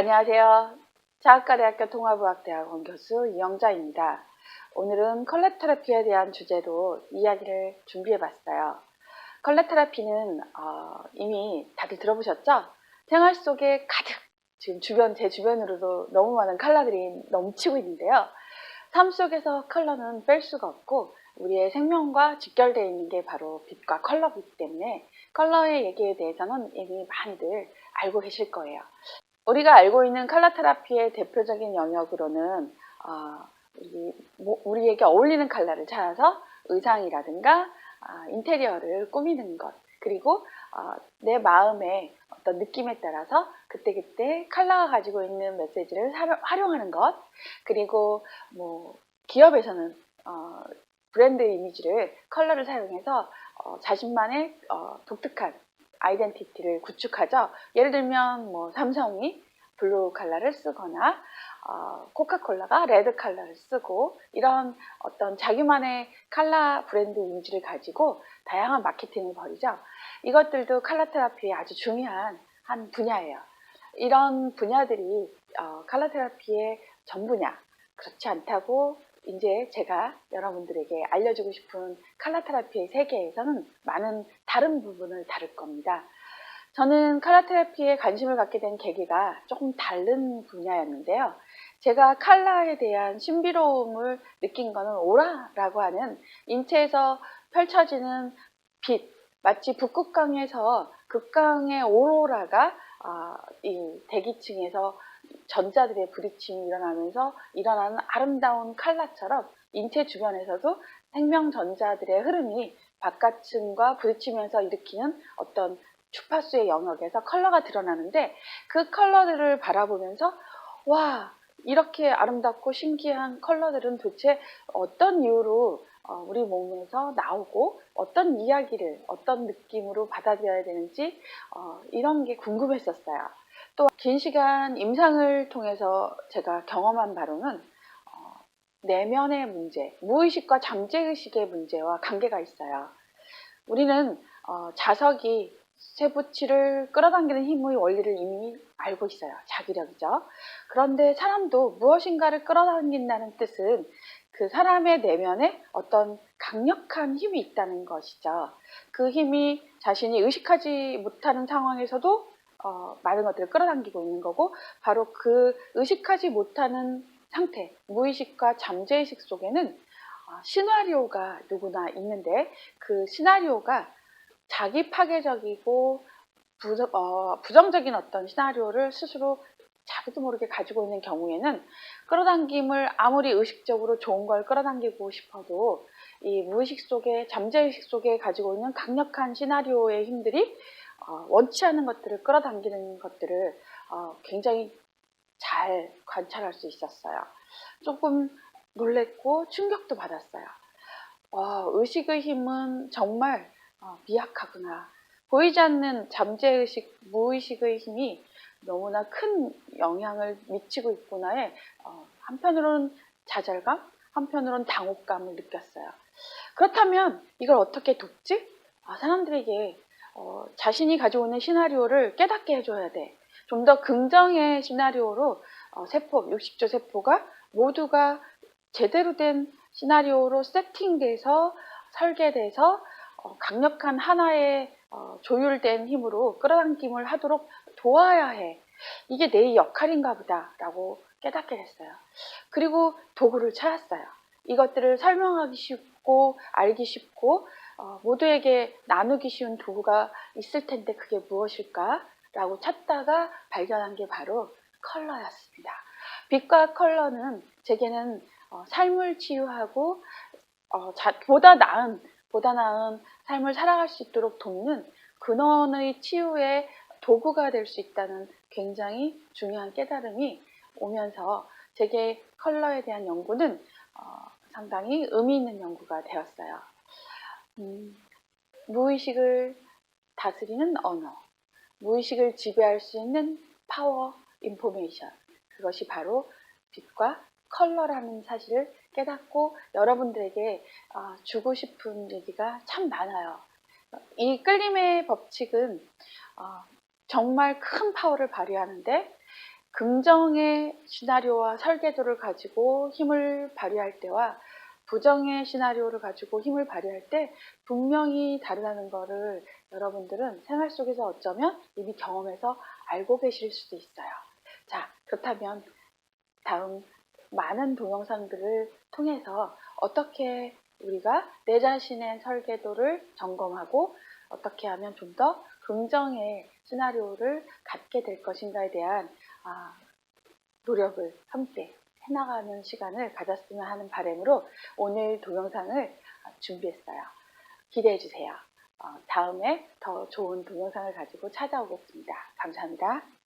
안녕하세요. 자학과대학교 통합의학대학원 교수 이영자입니다. 오늘은 컬러 테라피에 대한 주제로 이야기를 준비해 봤어요. 컬러 테라피는 어, 이미 다들 들어보셨죠? 생활 속에 가득 지금 주변 제 주변으로도 너무 많은 컬러들이 넘치고 있는데요. 삶 속에서 컬러는 뺄 수가 없고 우리의 생명과 직결되어 있는 게 바로 빛과 컬러이기 때문에 컬러의 얘기에 대해서는 이미 많이들 알고 계실 거예요. 우리가 알고 있는 컬러 테라피의 대표적인 영역으로는 어, 우리, 뭐, 우리에게 어울리는 컬러를 찾아서 의상이라든가 어, 인테리어를 꾸미는 것 그리고 어, 내 마음의 어떤 느낌에 따라서 그때그때 컬러가 가지고 있는 메시지를 사- 활용하는 것 그리고 뭐 기업에서는 어, 브랜드 이미지를 컬러를 사용해서 어, 자신만의 어, 독특한 아이덴티티를 구축하죠. 예를 들면 뭐 삼성이 블루 컬러를 쓰거나 어, 코카콜라가 레드 컬러를 쓰고 이런 어떤 자기만의 컬러 브랜드 이미지를 가지고 다양한 마케팅을 벌이죠. 이것들도 컬러 테라피의 아주 중요한 한 분야예요. 이런 분야들이 어, 컬러 테라피의 전 분야 그렇지 않다고 이제 제가 여러분들에게 알려주고 싶은 컬러 테라피의 세계에서는 많은 다른 부분을 다룰 겁니다. 저는 컬러 테라피에 관심을 갖게 된 계기가 조금 다른 분야였는데요. 제가 컬러에 대한 신비로움을 느낀 거는 오라라고 하는 인체에서 펼쳐지는 빛, 마치 북극강에서 극강의 오로라가 아, 이 대기층에서 전자들의 부딪힘이 일어나면서 일어나는 아름다운 컬러처럼 인체 주변에서도 생명 전자들의 흐름이 바깥층과 부딪히면서 일으키는 어떤 주파수의 영역에서 컬러가 드러나는데 그 컬러들을 바라보면서 와 이렇게 아름답고 신기한 컬러들은 도대체 어떤 이유로 어, 우리 몸에서 나오고 어떤 이야기를 어떤 느낌으로 받아들여야 되는지 어, 이런 게 궁금했었어요. 또 긴 시간 임상을 통해서 제가 경험한 바로는 어, 내면의 문제, 무의식과 잠재의식의 문제와 관계가 있어요. 우리는 어, 자석이 쇠붙이를 끌어당기는 힘의 원리를 이미 알고 있어요. 자기력이죠. 그런데 사람도 무엇인가를 끌어당긴다는 뜻은 그 사람의 내면에 어떤 강력한 힘이 있다는 것이죠. 그 힘이 자신이 의식하지 못하는 상황에서도 어, 많은 것들을 끌어당기고 있는 거고 바로 그 의식하지 못하는 상태, 무의식과 잠재의식 속에는 어, 시나리오가 누구나 있는데 그 시나리오가 자기 파괴적이고 부, 어, 부정적인 어떤 시나리오를 스스로 자기도 모르게 가지고 있는 경우에는 끌어당김을 아무리 의식적으로 좋은 걸 끌어당기고 싶어도 이 무의식 속에 잠재의식 속에 가지고 있는 강력한 시나리오의 힘들이 어, 원치 않는 것들을 끌어당기는 것들을 어, 굉장히 잘 관찰할 수 있었어요. 조금 놀랬고 충격도 받았어요. 어, 의식의 힘은 정말 어, 미약하구나. 보이지 않는 잠재의식, 무의식의 힘이 너무나 큰 영향을 미치고 있구나에 어, 한편으로는 좌절감, 한편으로는 당혹감을 느꼈어요. 그렇다면 이걸 어떻게 돕지? 아, 사람들에게 어, 자신이 있는 시나리오를 깨닫게 해줘야 돼. 좀 더 긍정의 시나리오로 어, 세포, 60조 세포가 모두가 제대로 된 시나리오로 세팅돼서 설계돼서 어, 강력한 하나의 어, 조율된 힘으로 끌어당김을 하도록 도와야 해. 이게 내 역할인가 보다라고 깨닫게 됐어요. 그리고 도구를 찾았어요. 이것들을 설명하기 쉽고 알기 쉽고 어, 모두에게 나누기 쉬운 도구가 있을 텐데 그게 무엇일까? 라고 찾다가 발견한 게 바로 컬러였습니다. 빛과 컬러는 제게는 어, 삶을 치유하고 어, 자, 보다 나은 보다 나은 삶을 살아갈 수 있도록 돕는 근원의 치유의 도구가 될 수 있다는 굉장히 중요한 깨달음이 오면서 제게 컬러에 대한 연구는 어, 상당히 의미 있는 연구가 되었어요. 음, 무의식을 다스리는 언어, 무의식을 지배할 수 있는 파워 인포메이션, 그것이 바로 빛과 컬러라는 사실을 깨닫고 여러분들에게 어, 주고 싶은 얘기가 참 많아요. 이 끌림의 법칙은 어, 정말 큰 파워를 발휘하는데 긍정의 시나리오와 설계도를 가지고 힘을 발휘할 때와 부정의 시나리오를 가지고 힘을 발휘할 때 분명히 다르다는 것을 여러분들은 생활 속에서 어쩌면 이미 경험해서 알고 계실 수도 있어요. 자, 그렇다면 다음 많은 동영상들을 통해서 어떻게 우리가 내 자신의 설계도를 점검하고 어떻게 하면 좀 더 긍정의 시나리오를 갖게 될 것인가에 대한 아, 노력을 함께 해나가는 시간을 가졌으면 하는 바람으로 오늘 동영상을 준비했어요. 기대해 주세요. 어, 다음에 더 좋은 동영상을 가지고 찾아오겠습니다. 감사합니다.